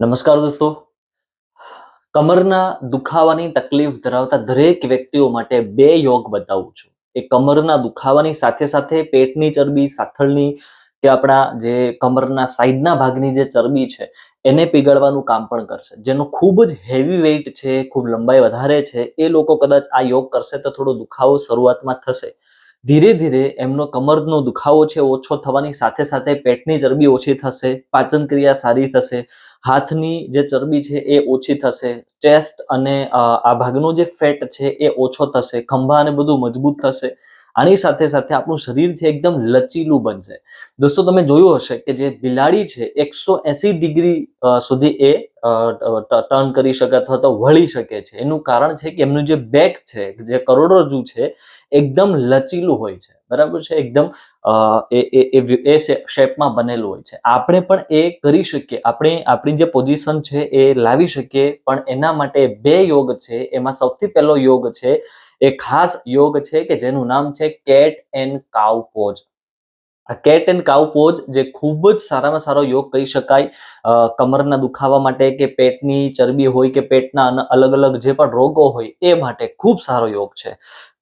નમસ્કાર દોસ્તો. કમરના દુખાવાની તકલીફ ધરાવતા દરેક વ્યક્તિઓ માટે બે યોગ બતાવું છું. એ કમરના દુખાવાની સાથે સાથે પેટની ચરબી, સાથળની કે આપણા જે કમરના સાઈડના ભાગની જે ચરબી છે, એને પીગળવાનું કામ પણ કરશે. જેનો ખૂબ જ હેવી વેઇટ છે, ખૂબ લંબાઈ વધારે છે, એ લોકો કદાચ આ યોગ કરશે તો થોડો દુખાવો શરૂઆતમાં થશે. ધીરે ધીરે એમનો કમરનો દુખાવો છે ઓછો થવાની સાથે સાથે પેટની ચરબી ઓછી થશે પાચન ક્રિયા સારી થશે, હાથની જે ચરબી છે એ ઓછી થશે, ચેસ્ટ અને આ ભાગનો જે ફેટ છે એ ઓછો થશે, ખંભા અને બધું મજબૂત થશે. આની સાથે સાથે આપણું શરીર છે એકદમ લચીલું બનશે. દોસ્તો, તમે જોયું હશે કે જે બિલાડી છે, એકસો એસી ડિગ્રી સુધી એ ટર્ન કરી શકે અથવા તો વળી શકે છે. એનું કારણ છે કે એમનું જે બેક છે, જે કરોડરજ્જુ છે, એકદમ લચીલું હોય છે. બરાબર છે? એકદમ એ શેપમાં બનેલું હોય છે. આપણે પણ એ કરી શકીએ. આપણે, આપણી જે પોઝિશન છે એ લાવી શકીએ. પણ એના માટે બે યોગ છે. એમાં સૌથી પહેલો યોગ છે એ ખાસ યોગ છે કે જેનું નામ છે કેટ એન્ડ કાવ પોઝ આ કેટ એન્ડ કાવ પોઝ જે ખૂબ જ સારામાં સારો યોગ કહી શકાય. કમરના દુખાવા માટે કે પેટની ચરબી હોય કે પેટના અલગ અલગ જે પણ રોગો હોય એ માટે ખૂબ સારો યોગ છે.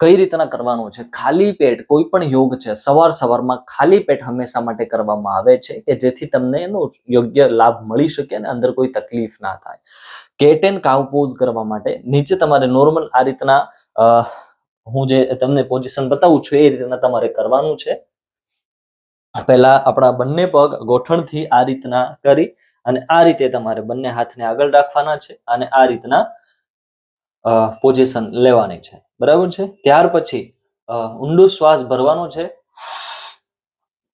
કઈ રીતના કરવાનો છે? ખાલી પેટ કોઈ પણ યોગ છે, સવાર સવારમાં ખાલી પેટ હંમેશા માટે કરવામાં આવે છે કે જેથી તમને એનો યોગ્ય લાભ મળી શકે અને અંદર કોઈ તકલીફ ના થાય. કેટ એન્ડ કાવ પોઝ કરવા માટે નીચે તમારે નોર્મલ આ રીતના હું જે તમને પોઝિશન બતાવું છું એ રીતના તમારે કરવાનું છે. પહેલા આપણા બંને પગ ગોઠણથી આ રીતના કરી અને આ રીતે તમારે બંને હાથને આગળ રાખવાના છે અને આ રીતના પોઝિશન લેવાની છે. બરાબર છે? ત્યાર પછી ઊંડો શ્વાસ ભરવાનો છે.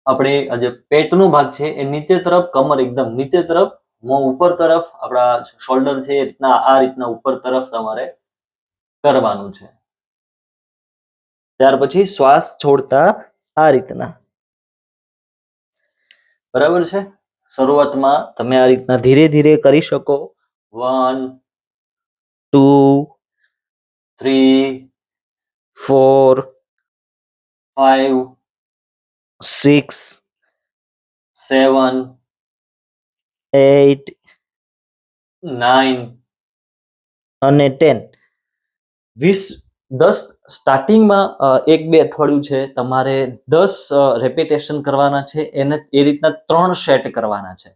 આપણે જે પેટનો ભાગ છે એ નીચે તરફ, કમર એકદમ નીચે તરફ, મોં ઉપર તરફ, આપણા શોલ્ડર છે એ રીતના આ રીતના ઉપર તરફ તમારે કરવાનું છે. ત્યાર પછી શ્વાસ છોડતા આ રીતના. બરાબર છે? શરૂઆતમાં તમે આ રીતના ધીરે ધીરે કરી શકો. One, two, three, four, five, six, seven eight nine અને ટેન. વીસ, દસ સ્ટાર્ટિંગમાં એક, બે અઠવાડિયું છે, તમારે દસ રેપિટેશન કરવાના છે, એને એ રીતના ત્રણ સેટ કરવાના છે.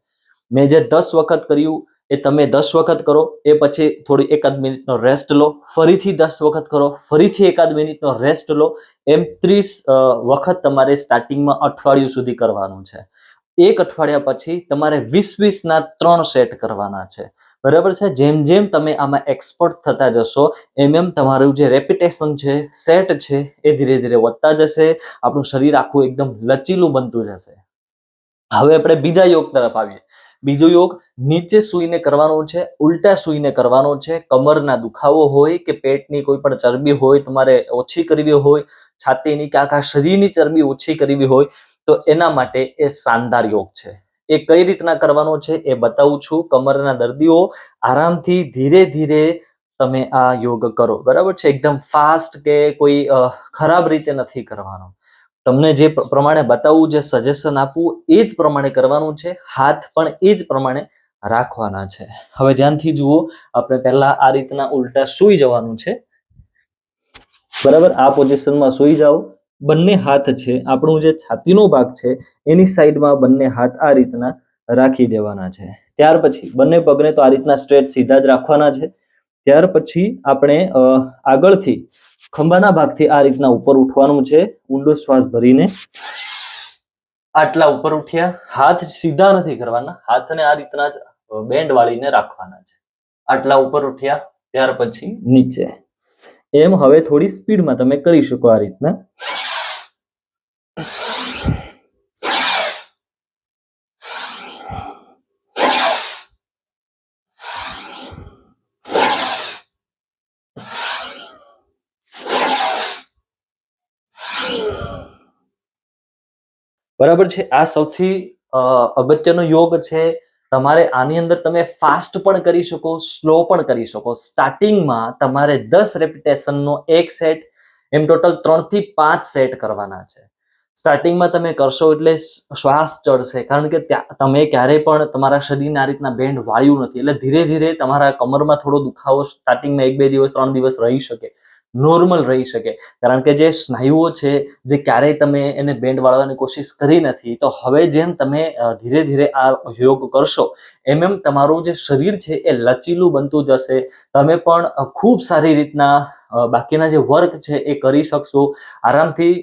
મેં જે દસ વખત કર્યું, એ તમે દસ વખત કરો, એ પછી થોડી એકાદ મિનિટનો રેસ્ટ લો, ફરીથી દસ વખત કરો, ફરીથી એકાદ મિનિટનો રેસ્ટ લો, એમ ત્રીસ વખત તમારે સ્ટાર્ટિંગમાં અઠવાડિયું સુધી કરવાનું છે. એક અઠવાડિયા પછી તમારે વીસ, વીસના ત્રણ સેટ કરવાના છે. બરાબર છે? જેમ જેમ તમે આમાં એક્સપર્ટ થતા જશો, એમ એમ તમારું જે રેપિટેશન છે સેટ છે, એ ધીરે ધીરે વધતા જશે, આપણું શરીર આખું એકદમ લચીલું બનતું જશે. હવે આપણે બીજા યોગ તરફ આવીએ. બીજો યોગ, નીચે સૂઈને કરવાનો છે, ઉલટા સૂઈને કરવાનો છે, કમરના દુખાવો હોય કે પેટની કોઈ પણ ચરબી હોય, તમારે ઓછી કરવી હોય, છાતીની કે આખા શરીરની ચરબી ઓછી કરવી હોય, તો એના માટે એ શાનદાર યોગ છે. એ કઈ રીતના કરવાનો છે એ બતાવું છું. કમરના દર્દીઓ આરામથી ધીરે ધીરે તમે આ યોગ કરો. બરાબર છે? એકદમ ફાસ્ટ કે કોઈ ખરાબ રીતે નથી કરવાનો. તમને જે પ્રમાણે બતાવવું જે સજેશન આપવું એ જ પ્રમાણે કરવાનું છે. હાથ પણ એ જ પ્રમાણે રાખવાના છે. હવે ધ્યાનથી જુઓ, આપણે પહેલા આ રીતના ઉલટા સૂઈ જવાનું છે. બરાબર? આ પોઝિશનમાં સૂઈ જાઓ. બંને હાથ છે. આપણું જે છાતીનો ભાગ છે, એની સાઈડમાં બંને હાથ આ રીતના રાખી દેવાના છે. ત્યાર પછી બંને પગને તો આ રીતના સ્ટ્રેટ સીધા જ રાખવાના છે. ત્યાર પછી આપણે આગળથી ખંભાના ભાગથી આ રીતના ઉપર ઉઠવાનું છે. ઊંડો શ્વાસ ભરીને આટલા ઉપર ઉઠ્યા. હાથ સીધા નથી કરવાના. હાથને આ રીતના જ બેન્ડ વાળીને રાખવાના છે. આટલા ઉપર ઉઠ્યા. ત્યાર પછી નીચે. એમ હવે થોડી સ્પીડમાં તમે કરી શકો આ રીતના. બરાબર છે? આ સૌથી અગત્યનો યોગ છે. તમારે આની અંદર તમે ફાસ્ટ પણ કરી શકો સ્લો પણ કરી શકો. સ્ટાર્ટિંગમાં તમારે દસ રેપિટેશનનો એક સેટ એમ ટોટલ ત્રણથી પાંચ સેટ કરવાના છે. સ્ટાર્ટિંગમાં તમે કરશો એટલે શ્વાસ ચડશે. કારણ કે તમે ક્યારેય પણ તમારા શરીરને આ રીતના બેન્ડ વાળ્યું નથી. એટલે ધીરે ધીરે તમારા કમરમાં થોડો દુખાવો સ્ટાર્ટિંગમાં એક બે દિવસ, ત્રણ દિવસ રહી શકે. નોર્મલ રહી શકે. કારણ કે જે સ્નાયુઓ છે, જે ક્યારેય તમે એને બેન્ડ વાળવાની કોશિશ કરી નથી, તો હવે જેમ તમે ધીરે ધીરે આ યોગ કરશો, એમ એમ તમારું જે શરીર છે એ લચીલું બનતું જશે. તમે પણ ખૂબ સારી રીતના બાકીના જે વર્ક છે એ કરી શકશો. આરામથી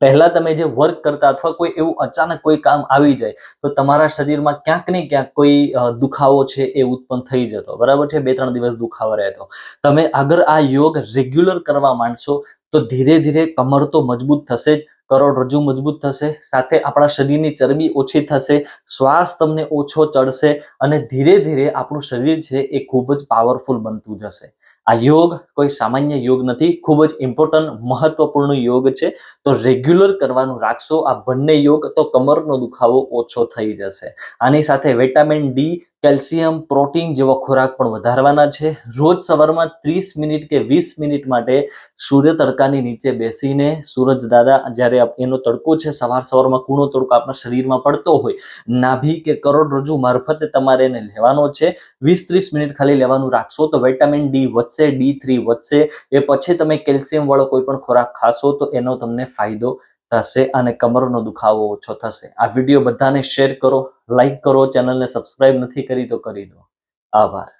પહેલા તમે જે વર્ક કરતા અથવા કોઈ એવું અચાનક કોઈ કામ આવી જાય, તો તમારા શરીરમાં ક્યાંક ને ક્યાંક કોઈ દુખાવો છે એ ઉત્પન્ન થઈ જતો. બરાબર છે? બે ત્રણ દિવસ દુખાવો રહેતો. તમે આગળ આ યોગ રેગ્યુલર કરવા માંડશો, તો ધીરે ધીરે કમર તો મજબૂત થશે જ કરોડરજ્જુ મજબૂત થશે, સાથે આપણા શરીરની ચરબી ઓછી થશે, શ્વાસ તમને ઓછો ચડશે અને ધીરે ધીરે આપણું શરીર છે એ ખૂબ જ પાવરફુલ બનતું જશે. આ યોગ કોઈ સામાન્ય યોગ નથી, ખૂબ જ ઇમ્પોર્ટન્ટ મહત્વપૂર્ણ યોગ છે. તો રેગ્યુલર કરવાનું રાખશો આ બંને યોગ, તો કમરનો દુખાવો ઓછો થઈ જશે. આની સાથે વિટામિન ડી કેલ્શિયમ પ્રોટીન જેવો ખોરાક પણ વધારવાના છે. રોજ સવારમાં ત્રીસ મિનિટ કે વીસ મિનિટ માટે સૂર્ય તડકાની નીચે બેસીને સૂરજ દાદા, જ્યારે એનો તડકો છે, સવાર સવારમાં કૂણો તડકો આપણા શરીરમાં પડતો હોય, નાભી કે કરોડરજ્જુ મારફતે તમારે એને લેવાનો છે. વીસ ત્રીસ મિનિટ ખાલી લેવાનું રાખશો તો વિટામિન ડી વધશે ડી થ્રી વધશે, એ પછી તમે કેલ્શિયમ વાળો કોઈ પણ ખોરાક ખાશો તો એનો તમને ફાયદો થશે અને કમરનો દુખાવો ઓછો થશે. આ વીડિયો બધાને શેર કરો લાઈક કરો, ચેનલને સબસ્ક્રાઇબ નથી કરી તો કરી દો. આભાર.